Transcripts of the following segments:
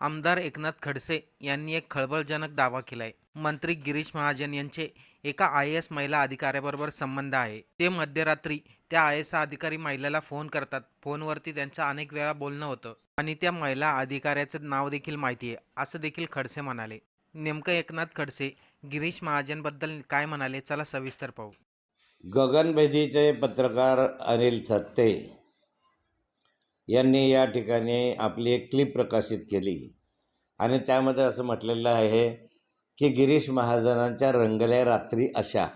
आमदार एकनाथ खडसे यांनी एक खळबळजनक दावा केलाय. मंत्री गिरीश महाजन यांचे एका आय एस महिला अधिकाऱ्याबरोबर संबंध आहे. ते मध्यरात्री त्या आय एस अधिकारी महिलेला फोन करतात. फोनवरती त्यांचं अनेक वेळा बोलणं होतं. आणि त्या महिला अधिकाऱ्याचं नाव देखील माहिती आहे असं देखील खडसे म्हणाले. नेमकं एकनाथ खडसे गिरीश महाजनबद्दल काय म्हणाले? चला सविस्तर पाहू. गगनभेदीचे पत्रकार अनिल थत्ते यांनी या ठिकाणी आपली एक क्लिप प्रकाशित केली. आणि त्यामध्ये असं म्हटलेलं आहे की गिरीश महाजनांच्या रंगल्या रात्री अशा.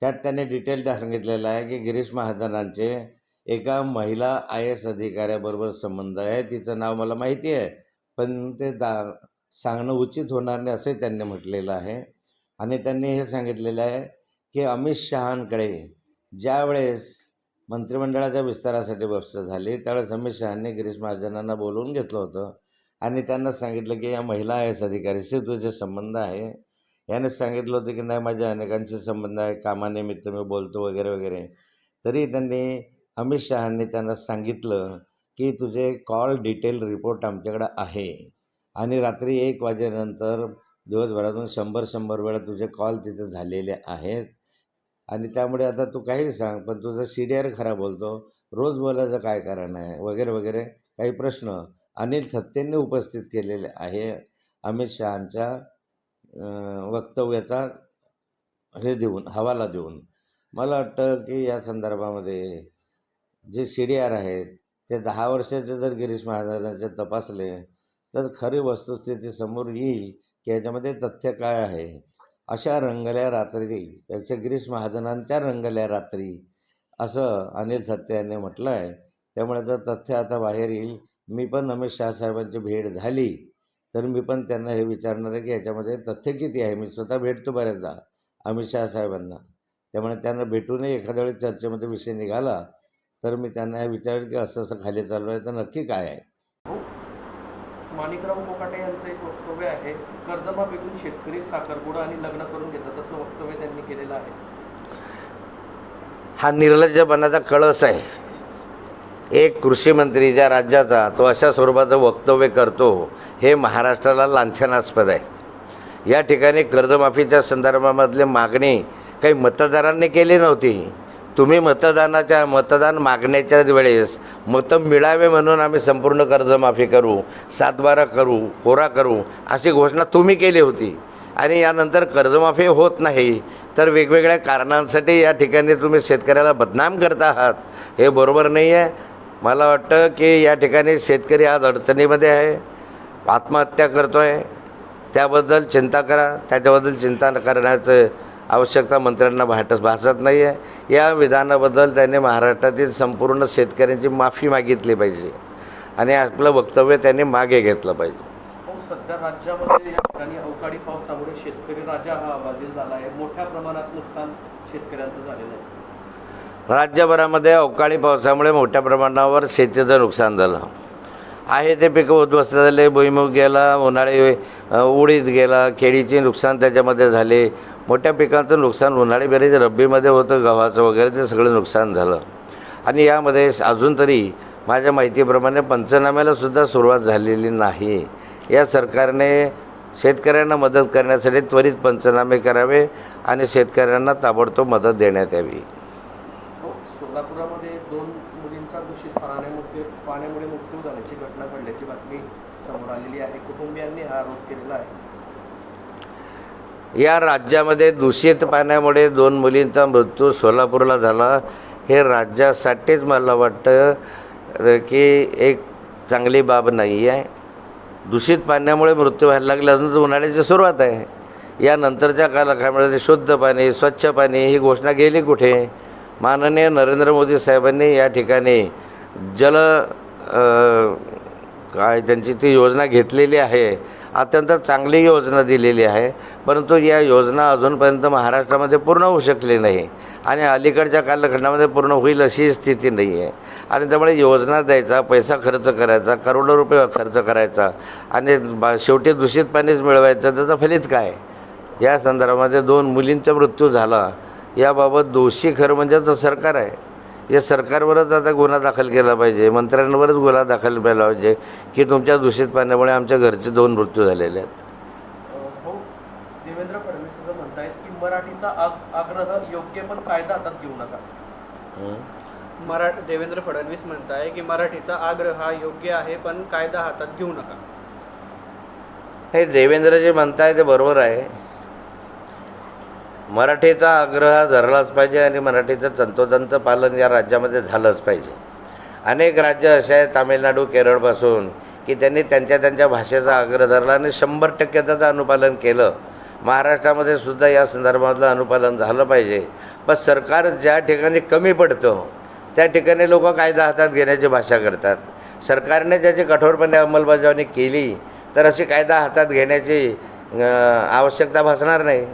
त्यात त्याने डिटेल सांगितलेलं आहे की गिरीश महाजनांचे एका महिला आय एस अधिकाऱ्याबरोबर संबंध आहे. तिचं नाव मला माहिती आहे पण ते दा सांगणं उचित होणार नाही असे त्यांनी म्हटलेलं आहे. आणि त्यांनी हे सांगितलेलं आहे की अमित शहांकडे ज्यावेळेस मंत्रिमंडळाच्या विस्तारासाठी व्यवस्था झाली. त्यावेळेस अमित शहांनी गिरीश महाजनांना बोलवून घेतलं होतं. आणि त्यांना सांगितलं की या महिला आय एस अधिकारीशी तुझे संबंध आहे. याने सांगितलं होतं की नाही माझ्या अनेकांशी संबंध आहे कामानिमित्त मी बोलतो वगैरे वगैरे. तरी त्यांनी अमित शहांनी त्यांना सांगितलं की तुझे कॉल डिटेल रिपोर्ट आमच्याकडं आहे. आणि रात्री एक वाजेनंतर दिवसभरातून शंभर शंभर वेळा तुझे कॉल तिथे झालेले आहेत. आणि त्यामुळे आता तू काही सांग पण तुझा सी डी आर खरा बोलतो. रोज बोलायचं काय कारण आहे? वगैरे वगैरे काही प्रश्न. अनिल थत्तेंनी उपस्थित केलेले आहे. अमित शहांच्या वक्तव्याचा हे देऊन हवाला देऊन. मला वाटतं की या संदर्भामध्ये जे सी डी आर आहेत ते दहा वर्षाचे जर गिरीश महाराजांचे तपासले तर खरी वस्तुस्थिती समोर येईल की याच्यामध्ये तथ्य काय आहे? अशा रंगल्या रात्री त्याच्या गिरीश महाजनांच्या रंगल्या रात्री असं अनिल थत्ते यांनी म्हटलं आहे त्यामुळे जर तथ्य आता बाहेर येईल. मी पण अमित शहा साहेबांची भेट झाली. तर मी पण त्यांना हे विचारणार आहे की याच्यामध्ये तथ्य किती आहे? मी स्वतः भेटतो बऱ्याचदा अमित शहा साहेबांना. त्यामुळे त्यांना भेटूनही एखाद्या वेळेस चर्चेमध्ये विषय निघाला तर मी त्यांना हे विचारेल की असं असं खाली चालू आहे तर नक्की काय आहे? माणिकराव मोकाटे यांचं एक वक्तव्य आहे कर्जमाफीतून शेतकरी साखरपुडा आणि लग्न करून घेतात असं वक्तव्य त्यांनी केलेलं आहे. हा निर्लज्जपणाचा कळस आहे. एक कृषी मंत्री ज्या राज्याचा तो अशा स्वरूपाचं वक्तव्य करतो हे महाराष्ट्राला लांछनास्पद आहे. या ठिकाणी कर्जमाफीच्या संदर्भामधली मागणी काही मतदारांनी केली नव्हती. तुम्ही मतदानाच्या मतदान मागण्याच्या वेळेस मतं मिळावे म्हणून आम्ही संपूर्ण कर्जमाफी करू सातबारा करू कोरा करू अशी घोषणा तुम्ही केली होती. आणि यानंतर कर्जमाफी होत नाही तर वेगवेगळ्या कारणांसाठी या ठिकाणी तुम्ही शेतकऱ्याला बदनाम करत आहात हे बरोबर नाही आहे. मला वाटतं की या ठिकाणी शेतकरी आज अडचणीमध्ये आहे आत्महत्या करतो आहे त्याबद्दल चिंता करा त्याच्याबद्दल चिंता न करण्याचं आवश्यकता मंत्र्यांना भाटच भासत नाही आहे या विधानाबद्दल त्यांनी महाराष्ट्रातील संपूर्ण शेतकऱ्यांची माफी मागितली पाहिजे. आणि आपलं वक्तव्य त्यांनी मागे घेतलं पाहिजे. हो सध्या राज्यामध्ये या ठिकाणी अवकाळी पावसामुळे शेतकरी राजा हा बाधित झाला आहे. मोठ्या प्रमाणात नुकसान शेतकऱ्यांचं झालेलं आहे. राज्यभरामध्ये अवकाळी पावसामुळे मोठ्या प्रमाणावर शेतीचं नुकसान झालं. आहे ते पिकं उद्ध्वस्त झाले भुईमुग गेला उन्हाळी उडीद गेला केळीचे नुकसान त्याच्यामध्ये झाले मोठ्या पिकांचं नुकसान उन्हाळी बेरीज रब्बीमध्ये होतं गव्हाचं वगैरे ते सगळं नुकसान झालं. आणि यामध्ये अजून तरी माझ्या माहितीप्रमाणे पंचनाम्याला सुद्धा सुरुवात झालेली नाही. या सरकारने शेतकऱ्यांना मदत करण्यासाठी त्वरित पंचनामे करावे आणि शेतकऱ्यांना ताबडतोब मदत देण्यात यावी. हो, सोलापुरामध्ये दोन मुलींचा दूषित पाण्यामुळे पाण्यामुळे मृत्यू झाल्याची घटना घडल्याची बातमी समोर आलेली आहे. कुटुंबियांनी हा आरोप केलेला आहे. या राज्यामध्ये दूषित पाण्यामुळे दोन मुलींचा मृत्यू सोलापूरला झाला. हे राज्यासाठीच मला वाटतं की एक चांगली बाब नाही आहे. दूषित पाण्यामुळे मृत्यू व्हायला लागला अजून तर उन्हाळ्याची सुरुवात आहे. यानंतरच्या कालखंडामध्ये शुद्ध पाणी स्वच्छ पाणी ही घोषणा गेली कुठे? माननीय नरेंद्र मोदी साहेबांनी या ठिकाणी जल काय त्यांची ती योजना घेतलेली आहे. अत्यंत चांगली योजना दिलेली आहे. परंतु या योजना अजूनपर्यंत महाराष्ट्रामध्ये पूर्ण होऊ शकली नाही. आणि अलीकडच्या कालखंडामध्ये पूर्ण होईल अशी स्थिती नाही आहे आणि त्यामुळे योजना द्यायचा पैसा खर्च करायचा करोडो रुपये खर्च करायचा आणि बा शेवटी दूषित पाणीच मिळवायचं त्याचं फलित काय? या संदर्भामध्ये दोन मुलींचा मृत्यू झाला. याबाबत दोषी खरं म्हणजे तर सरकार आहे. या सरकारवरच आता गुन्हा दाखल केला पाहिजे. मंत्र्यांवरच गुन्हा दाखल केला पाहिजे की तुमच्या दूषित पाण्यामुळे आमच्या घरचे दोन मृत्यू झालेले आहेत. हो देवेंद्र फडणवीस असं म्हणतायत की मराठीचा आग आग्रह योग्य पण कायदा हातात घेऊ नका? मरा देवेंद्र फडणवीस म्हणताय की मराठीचा आग्रह हा योग्य आहे पण कायदा हातात घेऊ नका. हे देवेंद्र जे म्हणताय ते बरोबर आहे. मराठीचा आग्रह धरलाच पाहिजे आणि मराठीचं तंतोतंत पालन या राज्यामध्ये झालंच पाहिजे. अनेक राज्य असे आहेत तामिळनाडू केरळपासून की त्यांनी त्यांच्या त्यांच्या भाषेचा आग्रह धरला आणि शंभर टक्के त्याचं अनुपालन केलं. महाराष्ट्रामध्ये सुद्धा या संदर्भातलं अनुपालन झालं पाहिजे. पण सरकार ज्या ठिकाणी कमी पडतं त्या ठिकाणी लोक कायदा हातात घेण्याची भाषा करतात. सरकारने ज्याची कठोरपणे अंमलबजावणी केली तर अशी कायदा हातात घेण्याची आवश्यकता भासणार नाही.